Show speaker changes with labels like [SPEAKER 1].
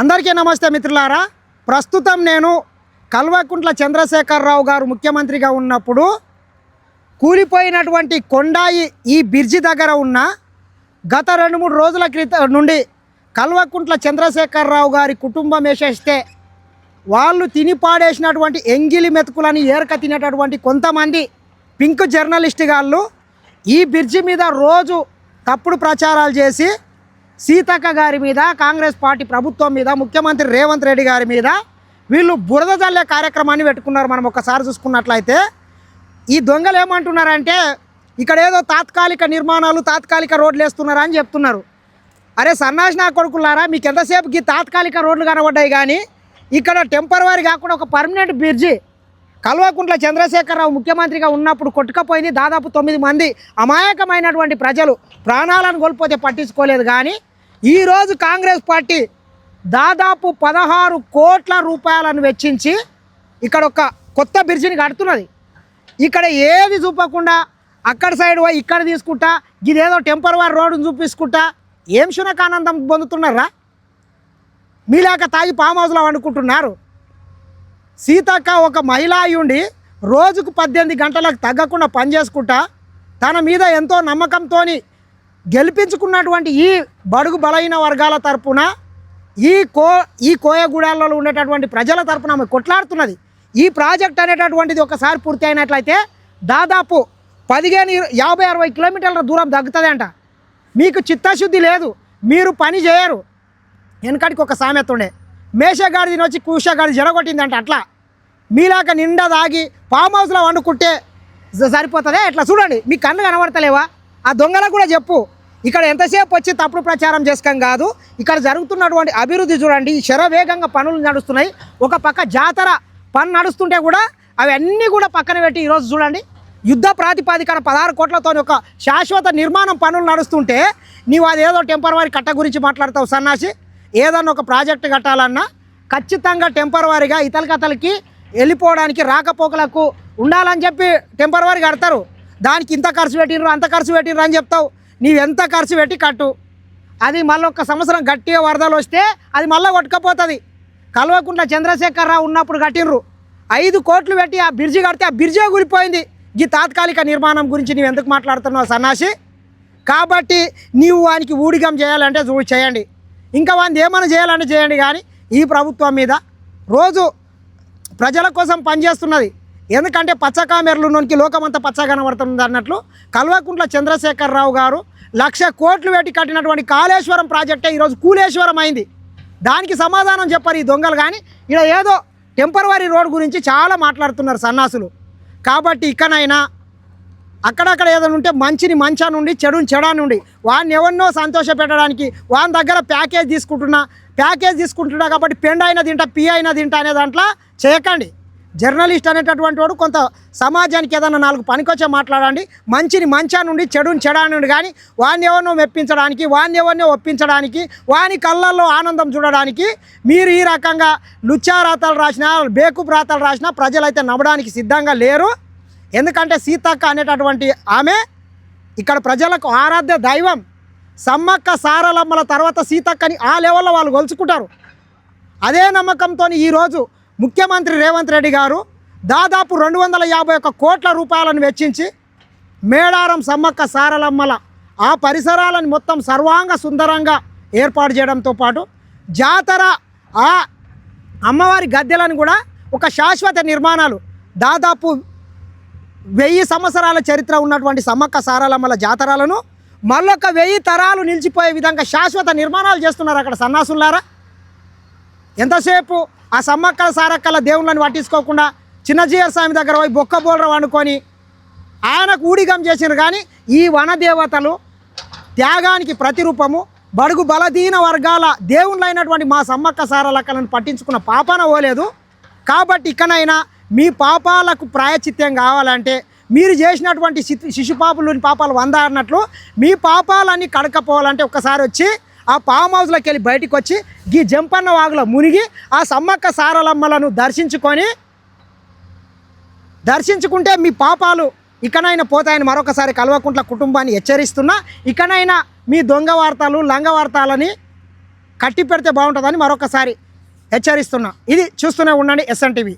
[SPEAKER 1] అందరికీ నమస్తే మిత్రులారా. ప్రస్తుతం నేను కల్వకుంట్ల చంద్రశేఖరరావు గారు ముఖ్యమంత్రిగా ఉన్నప్పుడు కూలిపోయినటువంటి కొండాయి ఈ బిర్జి దగ్గర ఉన్న గత రెండు మూడు రోజుల క్రితం నుండి కల్వకుంట్ల చంద్రశేఖరరావు గారి కుటుంబం వేసేస్తే వాళ్ళు తిని పాడేసినటువంటి ఎంగిలి మెతుకులని ఏరక తినేటటువంటి కొంతమంది పింక్ జర్నలిస్ట్ గాళ్ళు ఈ బిర్జి మీద రోజు తప్పుడు ప్రచారాలు చేసి సీతక్క గారి మీద కాంగ్రెస్ పార్టీ ప్రభుత్వం మీద ముఖ్యమంత్రి రేవంత్ రెడ్డి గారి మీద వీళ్ళు బురద జల్లే కార్యక్రమాన్ని పెట్టుకున్నారు మనం ఒకసారి చూసుకున్నట్లయితే. ఈ దొంగలు ఏమంటున్నారంటే ఇక్కడ ఏదో తాత్కాలిక నిర్మాణాలు తాత్కాలిక రోడ్లు వేస్తున్నారా అని చెప్తున్నారు. అరే సన్నాసి నా కొడుకులారా మీకు ఎంతసేపు ఈ తాత్కాలిక రోడ్లు కనబడ్డాయి కానీ ఇక్కడ టెంపరవరీ కాకుండా ఒక పర్మనెంట్ బ్రిడ్జి కల్వకుంట్ల చంద్రశేఖరరావు ముఖ్యమంత్రిగా ఉన్నప్పుడు కొట్టుకపోయింది దాదాపు తొమ్మిది మంది అమాయకమైనటువంటి ప్రజలు. ప్రాణాలను కోల్పోతే పట్టించుకోలేదు కానీ ఈరోజు కాంగ్రెస్ పార్టీ దాదాపు పదహారు కోట్ల రూపాయలను వెచ్చించి ఇక్కడ ఒక కొత్త బ్రిడ్జిని కడుతున్నది. ఇక్కడ ఏది చూపకుండా అక్కడ సైడ్ పోయి ఇక్కడ తీసుకుంటా ఇదేదో టెంపరవరీ రోడ్డును చూపించుకుంటా ఏం శునకానందం పొందుతున్నారా? మీలాక తాగి ఫామ్ హౌస్లో వండుకుంటున్నారు. సీతక్క ఒక మహిళ అయ్యుండి రోజుకు పద్దెనిమిది గంటలకు తగ్గకుండా పనిచేసుకుంటా తన మీద ఎంతో నమ్మకంతో గెలిపించుకున్నటువంటి ఈ బడుగు బలహీన వర్గాల తరపున ఈ కో ఈ కోయగూడాలలో ఉండేటటువంటి ప్రజల తరపున ఆమె కొట్లాడుతున్నది. ఈ ప్రాజెక్ట్ అనేటటువంటిది ఒకసారి పూర్తి అయినట్లయితే దాదాపు పదిహేను యాభై అరవై కిలోమీటర్ల దూరం తగ్గుతుంది అంట మీకు చిత్తశుద్ధి లేదు మీరు పని చేయరు. వెనకటికి ఒక సామెత ఉండే మేషగాడిని వచ్చి కూషగాడి జరగొట్టిందంట అట్లా. మీలాక నిండా దాగి ఫామ్ హౌస్లో వండుకుంటే సరిపోతుందా సరిపోతుందే? ఇట్లా చూడండి మీ కళ్ళు కనబడతలేవా? ఆ దొంగలకు కూడా చెప్పు. ఇక్కడ ఎంతసేపు వచ్చి తప్పుడు ప్రచారం చేసుకోం కాదు. ఇక్కడ జరుగుతున్నటువంటి అభివృద్ధి చూడండి. శరవేగంగా పనులు నడుస్తున్నాయి. ఒక పక్క జాతర పని నడుస్తుంటే కూడా అవన్నీ కూడా పక్కన పెట్టి ఈరోజు చూడండి. యుద్ధ ప్రాతిపాదికన పదహారు కోట్లతో ఒక శాశ్వత నిర్మాణం పనులు నడుస్తుంటే నీవు అది ఏదో టెంపరవరీ కట్ట గురించి మాట్లాడతావు సన్నాసి. ఏదన్నా ఒక ప్రాజెక్ట్ కట్టాలన్నా ఖచ్చితంగా టెంపరవరీగా ఇతలకతలకి వెళ్ళిపోవడానికి రాకపోకలకు ఉండాలని చెప్పి టెంపరవరీ కడతారు. దానికి ఇంత ఖర్చు పెట్టినరు అంత ఖర్చు పెట్టినరు అని చెప్తావు. నీవెంత ఖర్చు పెట్టి కట్టు. అది మళ్ళీ ఒక సంవత్సరం గట్టిగా వరదలు వస్తే అది మళ్ళీ కొట్టుకపోతుంది. కల్వకుంట్ల చంద్రశేఖరరావు ఉన్నప్పుడు కట్టినరు ఐదు కోట్లు పెట్టి ఆ బిర్జి కడితే ఆ బిర్జే గురిపోయింది. ఈ తాత్కాలిక నిర్మాణం గురించి నువ్వు ఎందుకు మాట్లాడుతున్నావు సన్నాసి? కాబట్టి నీవు వానికి ఊడిగం చేయాలంటే చూ చేయండి. ఇంకా వాడిని ఏమైనా చేయాలంటే చేయండి కానీ ఈ ప్రభుత్వం మీద రోజు ప్రజల కోసం పనిచేస్తున్నది. ఎందుకంటే పచ్చకామెరలు నుంచి లోకమంతా పచ్చ కనబడుతుంది అన్నట్లు కల్వకుంట్ల చంద్రశేఖరరావు గారు లక్ష కోట్లు పెట్టి కట్టినటువంటి కాళేశ్వరం ప్రాజెక్టే ఈరోజు కూలేశ్వరం అయింది. దానికి సమాధానం చెప్పారు ఈ దొంగలు కానీ ఇలా ఏదో టెంపరవరీ రోడ్ గురించి చాలా మాట్లాడుతున్నారు సన్నాసులు. కాబట్టి ఇకనైనా అక్కడక్కడ ఏదైనా ఉంటే మంచిని మంచా నుండి చెడుని చెడా నుండి వాడిని ఎవరినో సంతోష పెట్టడానికి వాని దగ్గర ప్యాకేజ్ తీసుకుంటున్నా ప్యాకేజ్ తీసుకుంటున్నా కాబట్టి పెండ్ అయినా తింటా పి అయినా తింటా అనే దాంట్లో చేయకండి. జర్నలిస్ట్ అనేటటువంటి వాడు కొంత సమాజానికి ఏదైనా నాలుగు పనికొచ్చే మాట్లాడండి. మంచిని మంచా నుండి చెడుని చెడా నుండి కానీ వాడిని ఎవరినో మెప్పించడానికి వాడిని ఎవరినో ఒప్పించడానికి వాని కళ్ళల్లో ఆనందం చూడడానికి మీరు ఈ రకంగా లుచ్చా రాతలు రాసినా బేకూపు రాతలు రాసినా ప్రజలైతే నమ్మడానికి సిద్ధంగా లేరు. ఎందుకంటే సీతక్క అనేటటువంటి ఆమె ఇక్కడ ప్రజలకు ఆరాధ్య దైవం. సమ్మక్క సారలమ్మల తర్వాత సీతక్కని ఆ లెవెల్లో వాళ్ళు కొలుచుకుంటారు అదే నమ్మకంతో ఈరోజు ముఖ్యమంత్రి రేవంత్ రెడ్డి గారు దాదాపు రెండు వందల యాభై ఒక్క కోట్ల రూపాయలను వెచ్చించి మేడారం సమ్మక్క సారలమ్మల ఆ పరిసరాలను మొత్తం సర్వాంగ సుందరంగా ఏర్పాటు చేయడంతో పాటు జాతర ఆ అమ్మవారి గద్దెలను కూడా ఒక శాశ్వత నిర్మాణాలు దాదాపు వెయ్యి సంవత్సరాల చరిత్ర ఉన్నటువంటి సమ్మక్క సారలమ్మల జాతరలను మళ్ళొక వెయ్యి తరాలు నిలిచిపోయే విధంగా శాశ్వత నిర్మాణాలు చేస్తున్నారు అక్కడ సన్నాసులారా. ఎంతసేపు ఆ సమ్మక్కల సారక్కల దేవుళ్ళని పట్టించుకోకుండా చిన్నజీయర్ స్వామి దగ్గర పోయి బొక్క బోలరం అనుకొని ఆయనకు ఊడిగం చేసినారు కానీ ఈ వనదేవతలు త్యాగానికి ప్రతిరూపము బడుగు బలదీన వర్గాల దేవుళ్ళైనటువంటి మా సమ్మక్క సారలక్కలను పట్టించుకున్న పాపాన పోలేదు. కాబట్టి ఇకనైనా మీ పాపాలకు ప్రాయచిత్యం కావాలంటే మీరు చేసినటువంటి శిశు శిశుపాపులోని పాపాలు వంద అన్నట్లు మీ పాపాలన్నీ కడకపోవాలంటే ఒక్కసారి వచ్చి ఆ ఫామ్ హౌస్లోకి వెళ్ళి బయటికి వచ్చి ఈ జంపన్న వాగులో మునిగి ఆ సమ్మక్క సారలమ్మలను దర్శించుకొని దర్శించుకుంటే మీ పాపాలు ఇకనైనా పోతాయని మరొకసారి కల్వకుంట్ల కుటుంబాన్ని హెచ్చరిస్తున్నా ఇకనైనా మీ దొంగ వార్తలు లంగ వార్తలని కట్టి పెడితే బాగుంటుందని మరొకసారి హెచ్చరిస్తున్నా. ఇది చూస్తూనే ఉండండి ఎస్ఎన్ టీవీ.